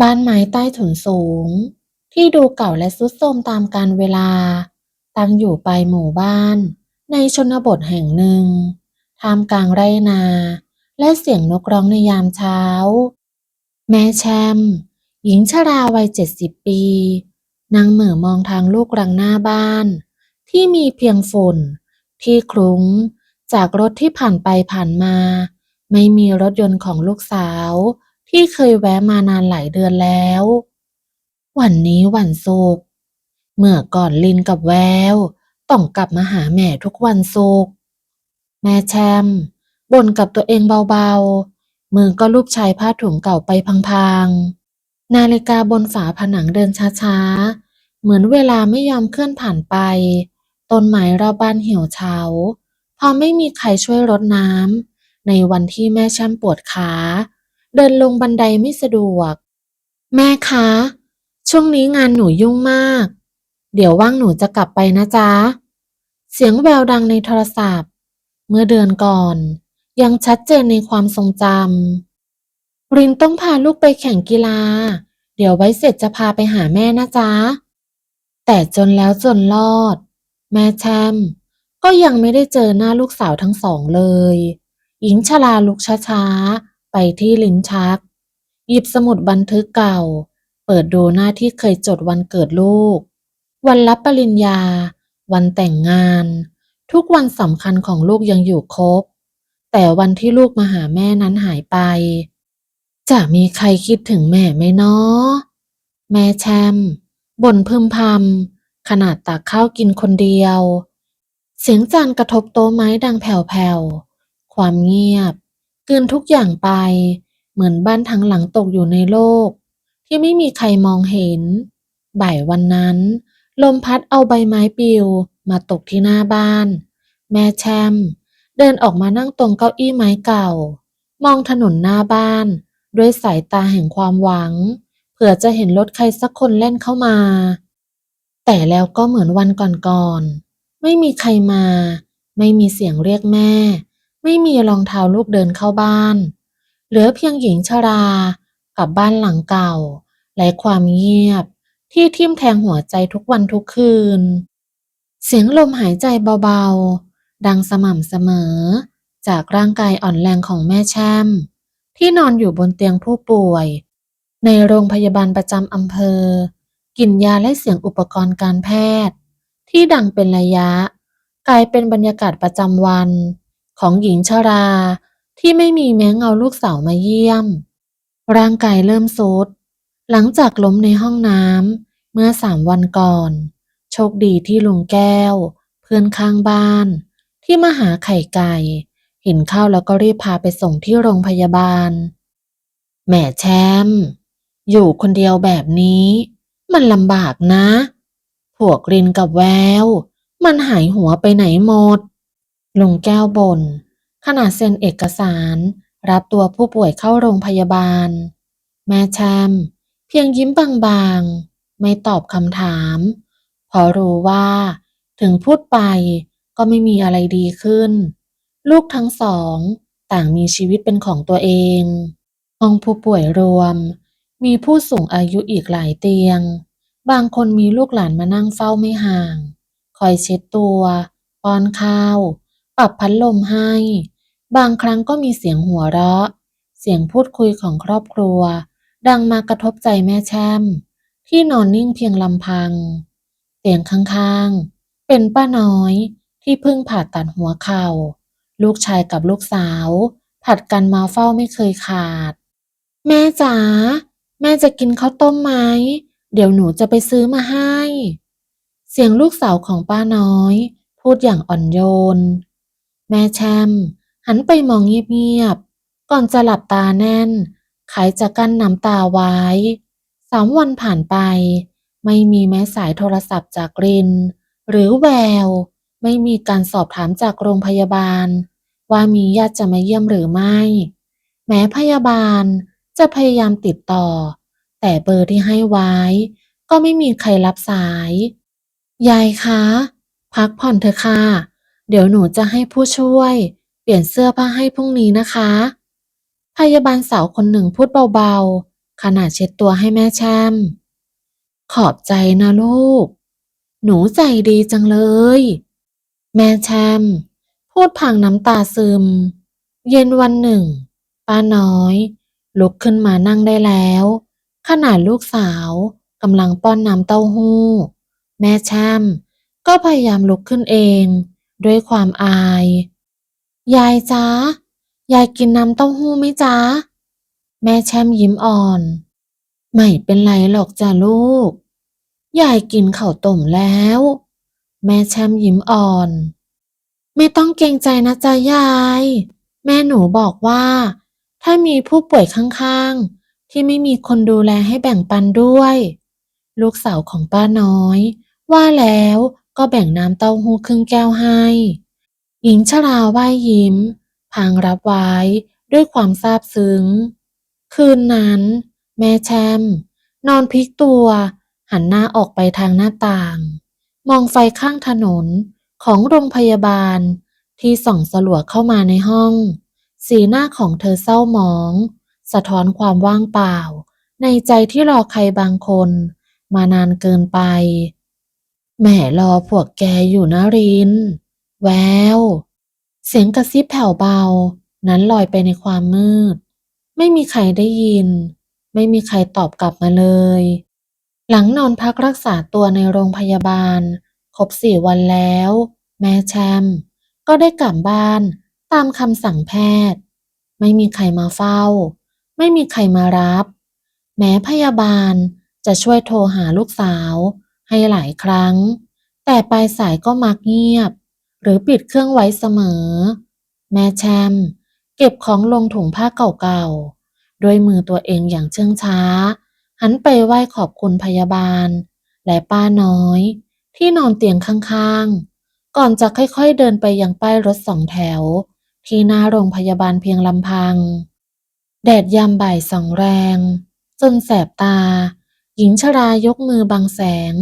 บ้านไม้ใต้ถุนสูง ที่ดูเก่าและทรุดโทรมตามกาลเวลา ตั้งอยู่ปลายหมู่บ้าน ในชนบทแห่งหนึ่งท่ามกลางไร่นา และเสียงนกร้องในยามเช้า แม่แชมหญิงชราวัยเจ็ดสิบปีนั่งเหม่อมองทางลูกรังหน้าบ้าน ที่มีเพียงฝุ่น ที่คลุ้ง จากรถที่ผ่านไปผ่านมา ไม่มีรถยนต์ของลูกสาว ที่เคยแวะมานานหลายเดือนแล้ว วันนี้วันศุกร์เมื่อก่อนลินกับแววต้องกลับมาหาแม่ทุกวันศุกร์แม่แชมบ่นกับตัวเองเบาๆ มือก็ลูบชายผ้าถุงเก่าไปพลางๆ นาฬิกาบนฝาผนังเดินช้าๆ เหมือนเวลาไม่ยอมเคลื่อนผ่านไป ต้นไม้รอบบ้านเหี่ยวเฉา พอไม่มีใครช่วยรดน้ำในวันที่แม่แชมปวดขา เดินลงบันไดไม่สะดวก แม่คะ ช่วงนี้งานหนูยุ่งมาก เดี๋ยวว่างหนูจะกลับไปนะจ๊ะ เสียงแววดังในโทรศัพท์ เมื่อเดือนก่อน ยังชัดเจนในความทรงจำรินต้องพาลูกไปแข่งกีฬา เดี๋ยวไว้เสร็จจะพาไปหาแม่นะจ๊ะ แต่จนแล้วจนรอด แม่แชมก็ยังไม่ได้เจอหน้าลูกสาวทั้งสองเลย หญิงชราลุกช้าๆ ไปที่ลิ้นชัก หยิบสมุดบันทึกเก่า เปิดดูหน้าที่เคยจดวันเกิดลูก วันรับปริญญา วันแต่งงาน ทุกวันสำคัญของลูกยังอยู่ครบ แต่วันที่ลูกมาหาแม่นั้นหายไป จะมีใครคิดถึงแม่ไหมเนาะแม่แชมบ่นพึมพำขนาดตักข้าวกินคนเดียว เสียงจานกระทบโต๊ะไม้ดังแผ่วๆ ความเงียบ กลืนทุกอย่างไป เหมือนบ้านทั้งหลังตกอยู่ในโลก ที่ไม่มีใครมองเห็น บ่ายวันนั้น ลมพัดเอาใบไม้ปิวมาตกที่หน้าบ้าน แม่แชมเดินออกมานั่งตรงเก้าอี้ไม้เก่า มองถนนหน้าบ้าน ด้วยสายตาแห่งความหวัง เผื่อจะเห็นรถใครสักคนเล่นเข้ามา แต่แล้วก็เหมือนวันก่อนๆไม่มีใครมา ไม่มีเสียงเรียกแม่ ไม่มีรองเท้าลูกเดินเข้าบ้าน เหลือเพียงหญิงชรา กับบ้านหลังเก่า และความเงียบ ที่ทิ่มแทงหัวใจทุกวันทุกคืน เสียงลมหายใจเบาๆ ดังสม่ำเสมอ จากร่างกายอ่อนแรงของแม่แช่ม ที่นอนอยู่บนเตียงผู้ป่วย ในโรงพยาบาลประจำอำเภอ กลิ่นยาและเสียงอุปกรณ์การแพทย์ ที่ดังเป็นระยะ กลายเป็นบรรยากาศประจำวัน ของหญิงชรา ที่ไม่มีแม้เงาลูกสาวมาเยี่ยม ร่างกายเริ่มทรุดหลังจากล้มในห้องน้ำเมื่อสามวันก่อน โชคดีที่ลุงแก้ว เพื่อนข้างบ้าน ที่มาหาไข่ไก่ เห็นเข้าแล้วก็รีบพาไปส่งที่โรงพยาบาลแม่แชมอยู่คนเดียวแบบนี้ มันลำบากนะ พวกรินกับแวว มันหายหัวไปไหนหมด ลุงแก้วบน่นขณะเซ็นเอกสาร รับตัวผู้ป่วยเข้าโรงพยาบาล แม่แชมเพียงยิ้มบางๆ ไม่ตอบคำถามเพราะรู้ว่า ถึงพูดไปก็ไม่มีอะไรดีขึ้น ลูกทั้งสองต่างมีชีวิตเป็นของตัวเอง ห้องผู้ป่วยรวม มีผู้สูงอายุอีกหลายเตียง บางคนมีลูกหลานมานั่งเฝ้าไม่ห่าง คอยเช็ดตัว ป้อนข้าว ปรับพัดลมให้ บางครั้งก็มีเสียงหัวเราะ เสียงพูดคุยของครอบครัว ดังมากระทบใจแม่แช่ม ที่นอนนิ่งเพียงลำพังเตียงข้างๆ เป็นป้าน้อยที่เพิ่งผ่าตัดหัวเข่า ลูกชายกับลูกสาว ผัดกันมาเฝ้าไม่เคยขาด แม่จ๋าแม่จะกินข้าวต้มไหม เดี๋ยวหนูจะไปซื้อมาให้ เสียงลูกสาวของป้าน้อย พูดอย่างอ่อนโยน แม่แชมหันไปมองเงียบๆ ก่อนจะหลับตาแน่นคล้ายจะกั้นน้ำตาไว้ สามวันผ่านไป ไม่มีแม้สายโทรศัพท์จากริน หรือแวว ไม่มีการสอบถามจากโรงพยาบาล ว่ามีญาติจะมาเยี่ยมหรือไม่ แม้พยาบาลจะพยายามติดต่อ แต่เบอร์ที่ให้ไว้ ก็ไม่มีใครรับสาย ยายคะ พักผ่อนเถอะค่ะ เดี๋ยวหนูจะให้ผู้ช่วย เปลี่ยนเสื้อผ้าให้พรุ่งนี้นะคะ พยาบาลสาวคนหนึ่งพูดเบาๆ ขณะเช็ดตัวให้แม่แช่ม ขอบใจนะลูก หนูใจดีจังเลย แม่แช่มพูดพลางน้ำตาซึม เย็นวันหนึ่ง ป้าน้อย ลุกขึ้นมานั่งได้แล้วขณะลูกสาวกำลังป้อนน้ำเต้าหู้ แม่แช่มก็พยายามลุกขึ้นเอง ด้วยความอาย ยายจ๊ะยายกินน้ำเต้าหู้ไหมจ๊ะแม่แช่มยิ้มอ่อน ไม่เป็นไรหรอกจ้ะลูก ยายกินข้าวต้มแล้ว แม่แช่มยิ้มอ่อน ไม่ต้องเกรงใจนะจ๊ะยาย แม่หนูบอกว่า ถ้ามีผู้ป่วยข้างๆ ที่ไม่มีคนดูแลให้แบ่งปันด้วย ลูกสาวของป้าน้อย ว่าแล้ว ก็แบ่งน้ำเต้าหู้ครึ่งแก้วให้ หญิงชราไหว้ยิ้ม พางรับไว้ด้วยความซาบซึ้ง คืนนั้น แม่แชมนอนพลิกตัว หันหน้าออกไปทางหน้าต่าง มองไฟข้างถนนของโรงพยาบาลที่ส่องสลัวเข้ามาในห้อง สีหน้าของเธอเศร้าหมอง สะท้อนความว่างเปล่า ในใจที่รอใครบางคน มานานเกินไป แม่รอพวกแกอยู่นะริน แวว เสียงกระซิบแผ่วเบา นั้นลอยไปในความมืด ไม่มีใครได้ยิน ไม่มีใครตอบกลับมาเลย หลังนอนพักรักษาตัวในโรงพยาบาล ครบสี่วันแล้ว แม่แชมก็ได้กลับบ้านตามคำสั่งแพทย์ ไม่มีใครมาเฝ้า ไม่มีใครมารับ แม้พยาบาลจะช่วยโทรหาลูกสาว ให้หลายครั้ง แต่ปลายสายก็มักเงียบ หรือปิดเครื่องไว้เสมอ แม่แชมเก็บของลงถุงผ้าเก่าๆด้วยมือตัวเองอย่างเชื่องช้า หันไปไหว้ขอบคุณพยาบาล และป้าน้อย ที่นอนเตียงข้างๆ ก่อนจะค่อยๆเดินไปยังป้ายรถสองแถว ที่หน้าโรงพยาบาลเพียงลำพัง แดดยามบ่ายส่องแรง จนแสบตา หญิงชรายกมือบังแสง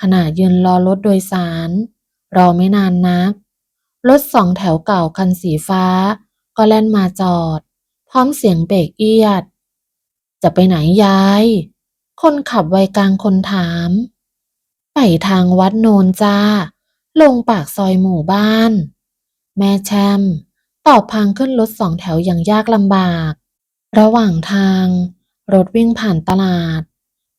ขณะยืนรอรถโดยสาร รอไม่นานนัก รถสองแถวเก่าคันสีฟ้า ก็แล่นมาจอด พร้อมเสียงเบรกเอียด จะไปไหนยาย คนขับวัยกลางคนถาม ไปทางวัดโนนจ้า ลงปากซอยหมู่บ้าน แม่แชมตอบพางขึ้นรถสองแถวอย่างยากลำบาก ระหว่างทาง รถวิ่งผ่านตลาด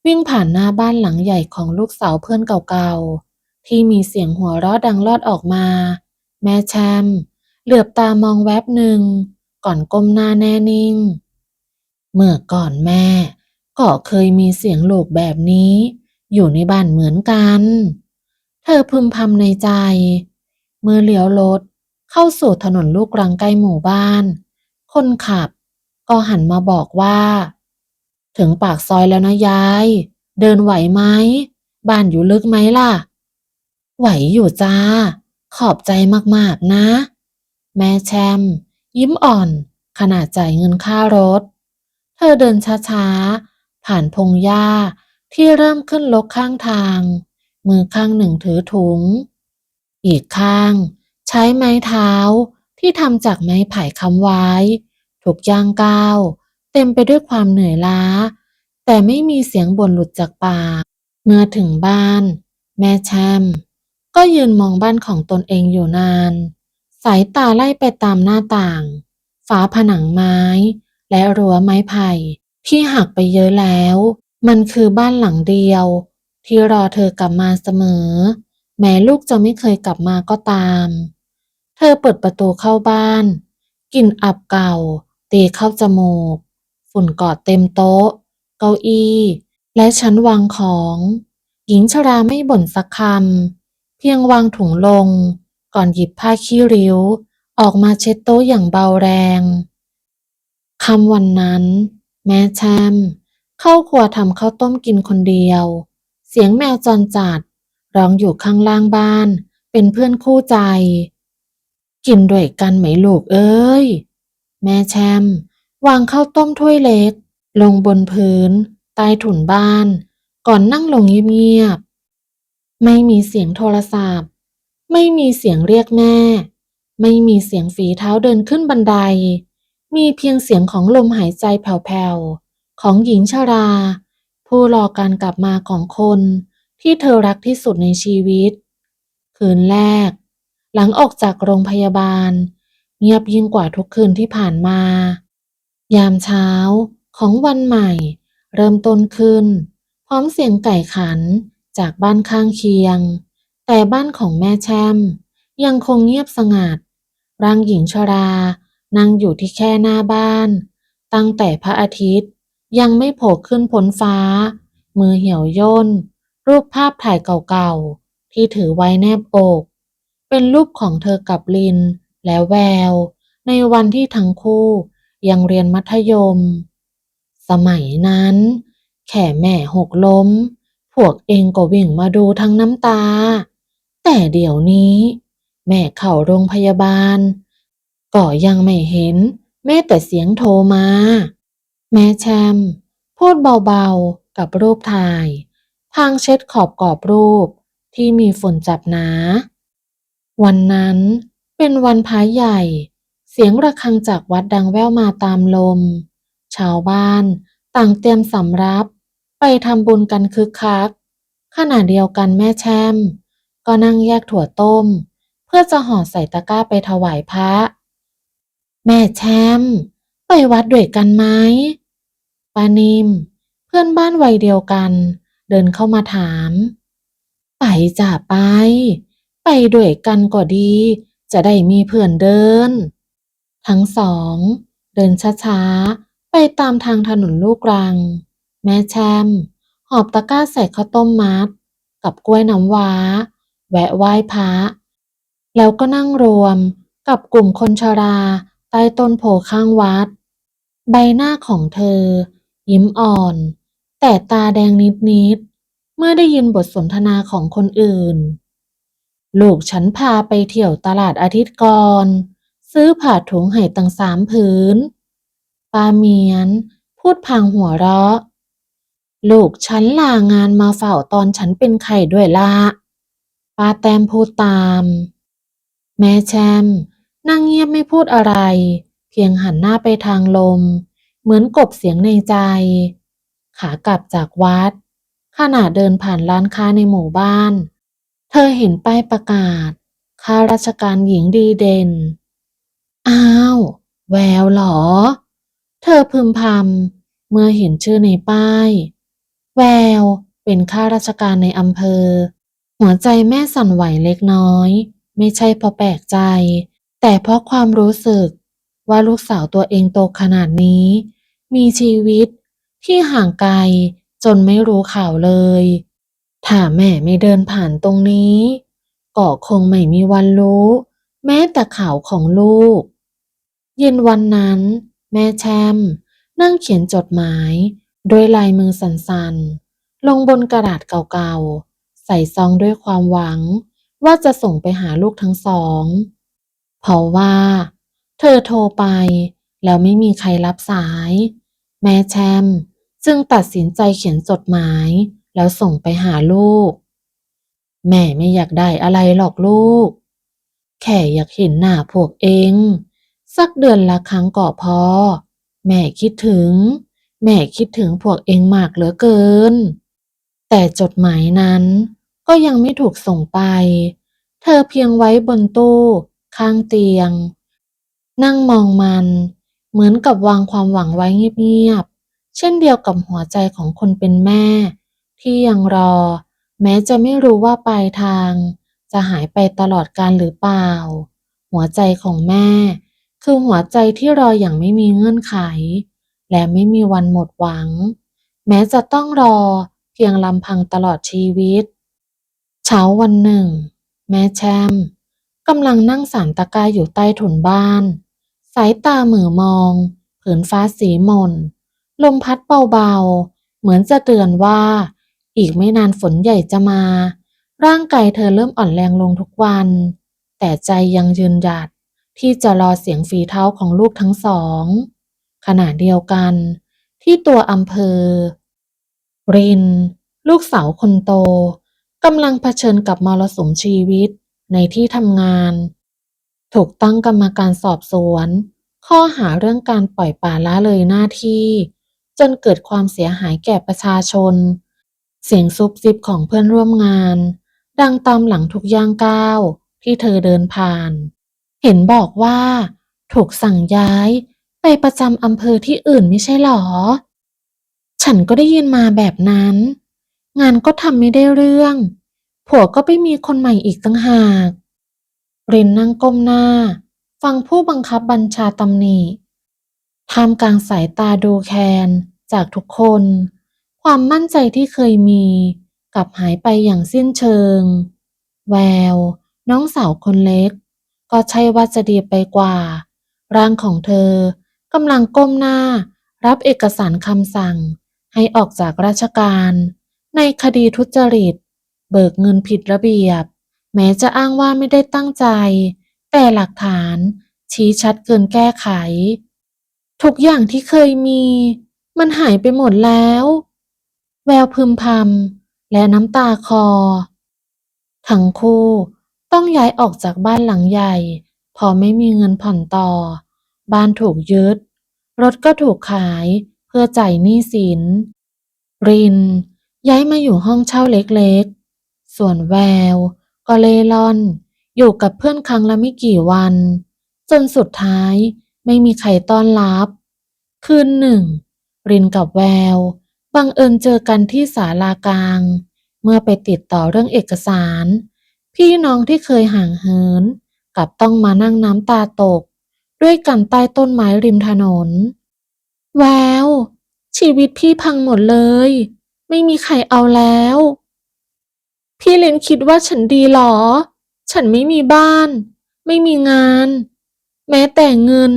วิ่งผ่านหน้าบ้านหลังใหญ่ของลูกสาวเพื่อนเก่าๆ ที่มีเสียงหัวเราะดังลอดออกมา แม่แชมเหลือบตามองแวบหนึ่ง ก่อนก้มหน้าแน่นิ่ง เมื่อก่อนแม่ ก็เคยมีเสียงโหลกแบบนี้ อยู่ในบ้านเหมือนกัน เธอพึมพำในใจ เมื่อเลี้ยวรถเข้าสู่ถนนลูกรังใกล้หมู่บ้าน คนขับก็หันมาบอกว่า ถึงปากซอยแล้วนะยาย เดินไหวไหม บ้านอยู่ลึกไหมล่ะ ไหวอยู่จ้า ขอบใจมากๆนะ แม่แชม ยิ้มอ่อนขณะจ่ายเงินค่ารถ เธอเดินช้าๆ ผ่านพงหญ้าที่เริ่มขึ้นลกข้างทาง มือข้างหนึ่งถือถุง อีกข้าง ใช้ไม้เท้าที่ทำจากไม้ไผ่ค้ำไว้ ถูกย่างก้าว เต็มไปด้วยความเหนื่อยล้า แต่ไม่มีเสียงบ่นหลุดจากปาก เมื่อถึงบ้าน แม่แชมก็ยืนมองบ้านของตนเองอยู่นาน สายตาไล่ไปตามหน้าต่าง ฝาผนังไม้ และรั้วไม้ไผ่ที่หักไปเยอะแล้ว มันคือบ้านหลังเดียว ที่รอเธอกลับมาเสมอ แม้ลูกจะไม่เคยกลับมาก็ตาม เธอเปิดประตูเข้าบ้าน กลิ่นอับเก่า ตีเข้าจมูก ฝุ่นเกาะเต็มโต๊ะ เก้าอี้ และชั้นวางของ หญิงชราไม่บ่นสักคำ เพียงวางถุงลง ก่อนหยิบผ้าขี้ริ้ว ออกมาเช็ดโต๊ะอย่างเบาแรงค่ำวันนั้น แม่แชมเข้าครัวทำข้าวต้มกินคนเดียว เสียงแมวจรจัด ร้องอยู่ข้างล่างบ้าน เป็นเพื่อนคู่ใจ กินด้วยกันไหมลูกเอ้ย แม่แชม วางข้าวต้มถ้วยเล็ก ลงบนพื้น ใต้ถุนบ้าน ก่อนนั่งลงเงียบๆไม่มีเสียงโทรศัพท์ ไม่มีเสียงเรียกแม่ ไม่มีเสียงฝีเท้าเดินขึ้นบันได มีเพียงเสียงของลมหายใจแผ่วๆ ของหญิงชรา ผู้รอการกลับมาของคนที่เธอรักที่สุดในชีวิต คืนแรก หลังออกจากโรงพยาบาล เงียบยิ่งกว่าทุกคืนที่ผ่านมา ยามเช้าของวันใหม่ เริ่มต้นขึ้น พร้อมเสียงไก่ขันจากบ้านข้างเคียง แต่บ้านของแม่แช่ม ยังคงเงียบสงัด ร่างหญิงชรา นั่งอยู่ที่แค่หน้าบ้าน ตั้งแต่พระอาทิตย์ยังไม่โผล่ขึ้นพ้นฟ้า มือเหี่ยวย่น รูปภาพถ่ายเก่าๆ ที่ถือไว้แนบอก เป็นรูปของเธอกับลินและแวว ในวันที่ทั้งคู่ ยังเรียนมัธยม สมัยนั้นแค่แม่หกล้ม พวกเองก็วิ่งมาดูทั้งน้ำตา แต่เดี๋ยวนี้ แม่เข้าโรงพยาบาล ก็ยังไม่เห็นแม้แต่เสียงโทรมา แม่แชมพูดเบาๆกับรูปถ่าย พางเช็ดขอบกรอบรูปที่มีฝุ่นจับหนา วันนั้นเป็นวันพระใหญ่ เสียงระฆังจากวัดดังแว่วมาตามลม ชาวบ้านต่างเตรียมสำรับ ไปทำบุญกันคึกคัก ขณะเดียวกันแม่แช่ม ก็นั่งแยกถั่วต้ม เพื่อจะห่อใส่ตะกร้าไปถวายพระ แม่แช่ม ไปวัดด้วยกันไหมปานิม เพื่อนบ้านวัยเดียวกัน เดินเข้ามาถาม ไปจ้ะไป ไปด้วยกันก็ดี จะได้มีเพื่อนเดิน ทั้งสอง เดินช้าๆ ไปตามทางถนนลูกรัง แม่แชมหอบตะกร้าใส่ข้าวต้มมัด กับกล้วยน้ำว้า แวะไหว้พระแล้วก็นั่งรวมกับกลุ่มคนชราใต้ต้นโพข้างวัด ใบหน้าของเธอ ยิ้มอ่อน แต่ตาแดงนิดๆ เมื่อได้ยินบทสนทนาของคนอื่น ลูกฉันพาไปเที่ยวตลาดอาทิตย์ก่อน ซื้อผ้าถุงให้ตั้งสามผืน ปาเมียน พูดพลางหัวเราะ ลูกฉันลางานมาเฝ้าตอนฉันเป็นไข่ด้วยละปาแต้มพูดตาม แม่แชมนั่งเงียบไม่พูดอะไร เพียงหันหน้าไปทางลม เหมือนกบเสียงในใจ ขากลับจากวัด ขณะเดินผ่านร้านค้าในหมู่บ้าน เธอเห็นป้ายประกาศข้าราชการหญิงดีเด่น อ้าว แววเหรอ เธอพึมพำเมื่อเห็นชื่อในป้าย แววเป็นข้าราชการในอำเภอ หัวใจแม่สั่นไหวเล็กน้อย ไม่ใช่เพราะแปลกใจ แต่เพราะความรู้สึกว่าลูกสาวตัวเองโตขนาดนี้ มีชีวิตที่ห่างไกลจนไม่รู้ข่าวเลย ถ้าแม่ไม่เดินผ่านตรงนี้ ก็คงไม่มีวันรู้ แม้แต่ข่าวของลูก เย็นวันนั้น แม่แชมนั่งเขียนจดหมายด้วยลายมือสั่นๆ ลงบนกระดาษเก่าๆ ใส่ซองด้วยความหวัง ว่าจะส่งไปหาลูกทั้งสอง เพราะว่า เธอโทรไป แล้วไม่มีใครรับสาย แม่แชมจึงตัดสินใจเขียนจดหมาย แล้วส่งไปหาลูก แม่ไม่อยากได้อะไรหรอกลูก แค่อยากเห็นหน้าพวกเอง สักเดือนละครั้งก็พอ แม่คิดถึง แม่คิดถึงพวกเองมากเหลือเกิน แต่จดหมายนั้นก็ยังไม่ถูกส่งไป เธอเพียงไว้บนตู้ ข้างเตียง นั่งมองมันเหมือนกับวางความหวังไว้เงียบๆ เช่นเดียวกับหัวใจของคนเป็นแม่ ที่ยังรอ แม้จะไม่รู้ว่าปลายทาง จะหายไปตลอดกาลหรือเปล่า หัวใจของแม่ คือหัวใจที่รออย่างไม่มีเงื่อนไข และไม่มีวันหมดหวัง แม้จะต้องรอเพียงลำพังตลอดชีวิต เช้าวันหนึ่ง แม่แชมกำลังนั่งสานตะกร้าอยู่ใต้ถุนบ้าน สายตาเหมือมอง ผืนฟ้าสีมน ลมพัดเบาๆ เหมือนจะเตือนว่า อีกไม่นานฝนใหญ่จะมา ร่างกายเธอเริ่มอ่อนแรงลงทุกวัน แต่ใจยังยืนหยัด ที่จะรอเสียงฝีเท้าของลูกทั้งสอง ขณะเดียวกัน ที่ตัวอำเภอ ริน ลูกสาวคนโตกำลังเผชิญกับมรสุมชีวิตในที่ทำงาน ถูกตั้งกรรมการสอบสวน ข้อหาเรื่องการปล่อยปละละเลยหน้าที่ จนเกิดความเสียหายแก่ประชาชน เสียงซุบซิบของเพื่อนร่วมงาน ดังตามหลังทุกย่างก้าวที่เธอเดินผ่าน เห็นบอกว่า ถูกสั่งย้ายไปประจำอำเภอที่อื่นไม่ใช่หรอ ฉันก็ได้ยินมาแบบนั้น งานก็ทำไม่ได้เรื่อง ผัวก็ไปมีคนใหม่อีกตั้งหากรินนั่งก้มหน้า ฟังผู้บังคับบัญชาตำหนิท่ามกลางสายตาดูแคลนจากทุกคน ความมั่นใจที่เคยมีกลับหายไปอย่างสิ้นเชิง แวว น้องสาวคนเล็ก ก็ใช่ว่าจะดีไปกว่า ร่างของเธอกำลังก้มหน้า รับเอกสารคำสั่ง ให้ออกจากราชการ ในคดีทุจริต เบิกเงินผิดระเบียบ แม้จะอ้างว่าไม่ได้ตั้งใจ แต่หลักฐานชี้ชัดเกินแก้ไข ทุกอย่างที่เคยมี มันหายไปหมดแล้ว แววพึมพำและน้ำตาคอ ทั้งคู่ ต้องย้ายออกจากบ้านหลังใหญ่เพอไม่มีเงินผ่อนต่อ บ้านถูกยึด รถก็ถูกขายเพื่อจ่ายหนี้สิน ริน ย้ายมาอยู่ห้องเช่าเล็กๆ ส่วนแวว ก็เล่ร่อน อยู่กับเพื่อนครั้งละไม่กี่วัน จนสุดท้ายไม่มีใครต้อนรับ คืนหนึ่ง รินกับแวว บังเอิญเจอกันที่ศาลากลาง เมื่อไปติดต่อเรื่องเอกสาร พี่น้องที่เคยห่างเหิน กลับต้องมานั่งน้ำตาตก ด้วยกันใต้ต้นไม้ริมถนน แวว ชีวิตพี่พังหมดเลย ไม่มีใครเอาแล้ว พี่เลนคิดว่าฉันดีหรอ ฉันไม่มีบ้าน ไม่มีงาน แม้แต่เงิน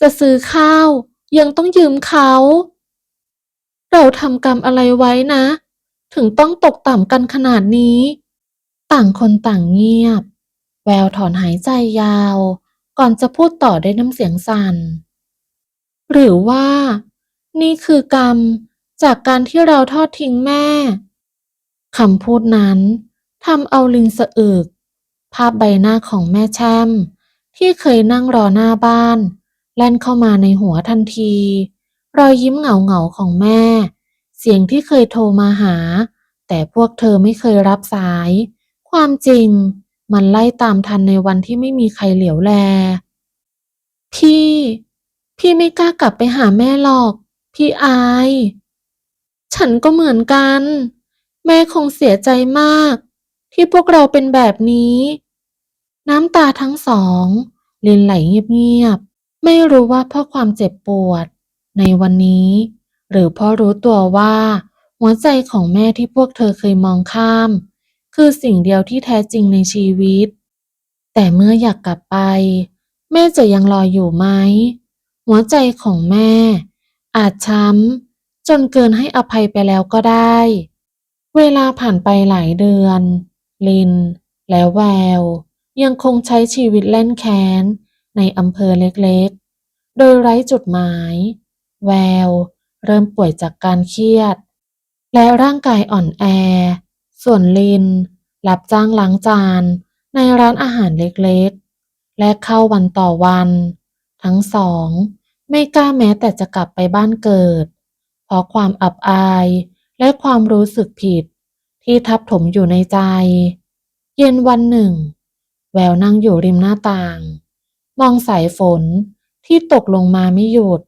จะซื้อข้าว ยังต้องยืมเขา เราทำกรรมอะไรไว้นะ ถึงต้องตกต่ำกันขนาดนี้ ต่างคนต่างเงียบ แววถอนหายใจยาว ก่อนจะพูดต่อด้วยน้ำเสียงสั่น หรือว่า นี่คือกรรมจากการที่เราทอดทิ้งแม่ คำพูดนั้นทำเอาลินสะอึก ภาพใบหน้าของแม่แช่ม ที่เคยนั่งรอหน้าบ้าน แล่นเข้ามาในหัวทันที รอยยิ้มเหงาๆของแม่ เสียงที่เคยโทรมาหา แต่พวกเธอไม่เคยรับสาย ความจริงมันไล่ตามทันในวันที่ไม่มีใครเหลียวแล พี่ พี่ไม่กล้ากลับไปหาแม่หรอก พี่อาย ฉันก็เหมือนกัน แม่คงเสียใจมาก ที่พวกเราเป็นแบบนี้ น้ำตาทั้งสองลินไหลเงียบๆ ไม่รู้ว่าเพราะความเจ็บปวด ในวันนี้ หรือเพราะรู้ตัวว่า หัวใจของแม่ที่พวกเธอเคยมองข้าม คือสิ่งเดียวที่แท้จริงในชีวิต แต่เมื่ออยากกลับไป แม่จะยังรออยู่ไหม หัวใจของแม่ อาจช้ำจนเกินให้อภัยไปแล้วก็ได้ เวลาผ่านไปหลายเดือน ลิน และแวว ยังคงใช้ชีวิตเล่นแค้น ในอำเภอเล็กๆ โดยไร้จุดหมาย แวว เริ่มป่วยจากการเครียด และร่างกายอ่อนแอ ส่วนลินรับจ้างล้างจานในร้านอาหารเล็กๆ และเข้าวันต่อวัน ทั้งสอง ไม่กล้าแม้แต่จะกลับไปบ้านเกิด เพราะความอับอายและความรู้สึกผิดที่ทับถมอยู่ในใจ เย็นวันหนึ่ง แววนั่งอยู่ริมหน้าต่าง มองสายฝนที่ตกลงมาไม่หยุด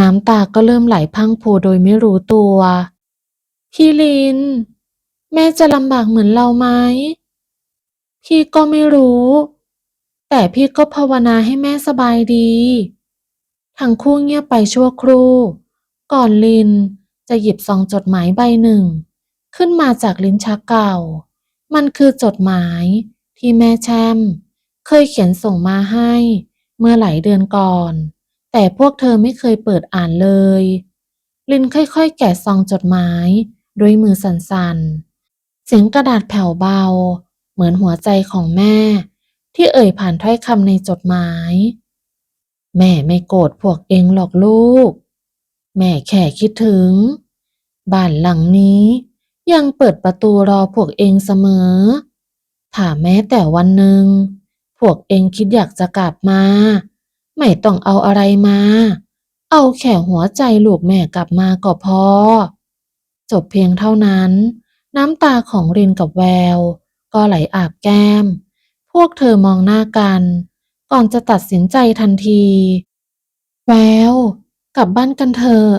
น้ำตาก็เริ่มไหลพังพูโดยไม่รู้ตัว พี่ลิน แม่จะลำบากเหมือนเราไหม พี่ก็ไม่รู้ แต่พี่ก็ภาวนาให้แม่สบายดี ทั้งคู่เงียบไปชั่วครู่ ก่อนลินจะหยิบซองจดหมายใบหนึ่ง ขึ้นมาจากลิ้นชักเก่า มันคือจดหมายที่แม่แชมเคยเขียนส่งมาให้เมื่อหลายเดือนก่อน แต่พวกเธอไม่เคยเปิดอ่านเลย ลินค่อยๆ แกะซองจดหมาย ด้วยมือสั่นๆ เสียงกระดาษแผ่วเบา เหมือนหัวใจของแม่ ที่เอ่ยผ่านถ้อยคำในจดหมาย แม่ไม่โกรธพวกเองหรอกลูก แม่แค่คิดถึง บ้านหลังนี้ยังเปิดประตูรอพวกเองเสมอ ถ้าแม้แต่วันหนึ่ง พวกเองคิดอยากจะกลับมา ไม่ต้องเอาอะไรมา เอาแค่หัวใจลูกแม่กลับมาก็พอ จบเพียงเท่านั้น น้ำตาของรินกับแวว ก็ไหลอาบแก้ม พวกเธอมองหน้ากัน ก่อนจะตัดสินใจทันที แวว กลับบ้านกันเถอะ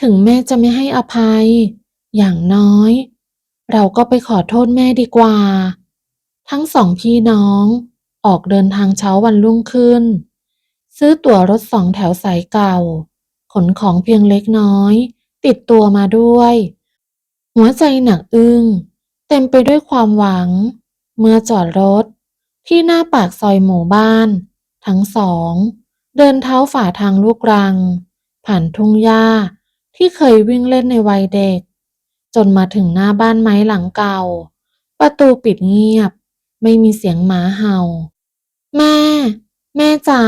ถึงแม่จะไม่ให้อภัย อย่างน้อย เราก็ไปขอโทษแม่ดีกว่า ทั้งสองพี่น้องออกเดินทางเช้าวันรุ่งขึ้น ซื้อตั๋วรถสองแถวสายเก่า ขนของเพียงเล็กน้อย ติดตัวมาด้วย หัวใจหนักอึ้ง เต็มไปด้วยความหวัง เมื่อจอดรถ ที่หน้าปากซอยหมู่บ้าน ทั้งสอง เดินเท้าฝ่าทางลูกรัง ผ่านทุ่งหญ้าที่เคยวิ่งเล่นในวัยเด็ก จนมาถึงหน้าบ้านไม้หลังเก่า ประตูปิดเงียบ ไม่มีเสียงหมาเห่า แม่ แม่จ๋า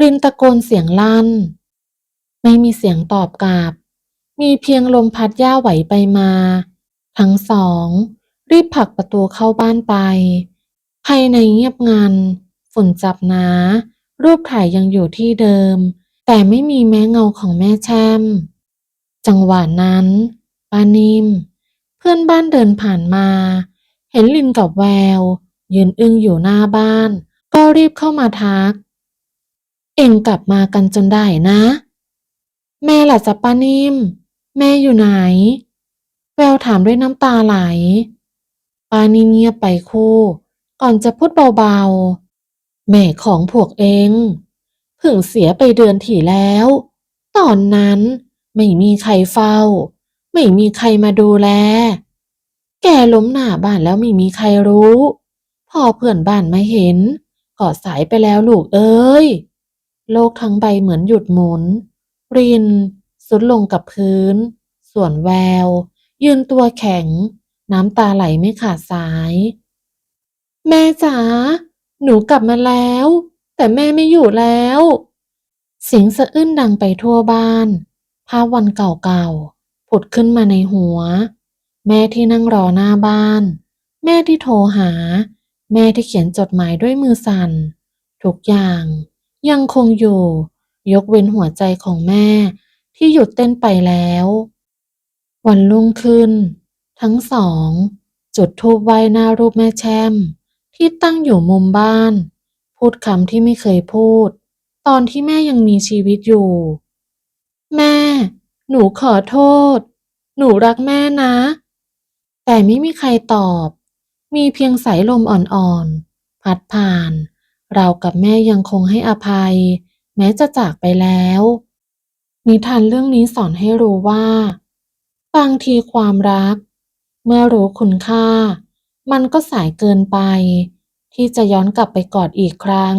รินตะโกนเสียงลั่น ไม่มีเสียงตอบกลับ มีเพียงลมพัดหญ้าไหวไปมา ทั้งสอง รีบผลักประตูเข้าบ้านไป ภายในเงียบงัน ฝุ่นจับหนา รูปถ่ายยังอยู่ที่เดิม แต่ไม่มีแม้เงาของแม่แช่ม จังหวะนั้นป้านิม เพื่อนบ้านเดินผ่านมา เห็นลินกับแวว ยืนอึ้งอยู่หน้าบ้าน ก็รีบเข้ามาทัก เอ็งกลับมากันจนได้นะ แม่ล่ะจ๊ะป้านิ่ม แม่อยู่ไหน แววถามด้วยน้ำตาไหล ปานิ่มเงียบไปคู่ ก่อนจะพูดเบาๆ แม่ของพวกเองเพิ่งเสียไปเดือนที่แล้ว ตอนนั้นไม่มีใครเฝ้า ไม่มีใครมาดูแล แกล้มหน้าบ้านแล้วไม่มีใครรู้ พอเพื่อนบ้านมาเห็นก็สายไปแล้วลูกเอ้ย โลกทั้งใบเหมือนหยุดหมุน ริน สุดลงกับพื้น ส่วนแวว ยืนตัวแข็ง น้ำตาไหลไม่ขาดสาย แม่จ๋าหนูกลับมาแล้ว แต่แม่ไม่อยู่แล้ว เสียงสะอื้นดังไปทั่วบ้าน ภาพวันเก่าๆผุดขึ้นมาในหัว แม่ที่นั่งรอหน้าบ้าน แม่ที่โทรหา แม่ที่เขียนจดหมายด้วยมือสั่น ทุกอย่าง ยังคงอยู่ ยกเว้นหัวใจของแม่ ที่หยุดเต้นไปแล้ว วันรุ่งขึ้น ทั้งสอง จุดธูปไหว้หน้ารูปแม่แช่ม ที่ตั้งอยู่มุมบ้าน พูดคำที่ไม่เคยพูด ตอนที่แม่ยังมีชีวิตอยู่ แม่ หนูขอโทษ หนูรักแม่นะ แต่ไม่มีใครตอบ มีเพียงสายลมอ่อนๆ พัดผ่าน เรากับแม่ยังคงให้อภัย แม้จะจากไปแล้ว นิทานเรื่องนี้สอนให้รู้ว่า บางทีความรัก เมื่อรู้คุณค่า มันก็สายเกินไป ที่จะย้อนกลับไปกอดอีกครั้ง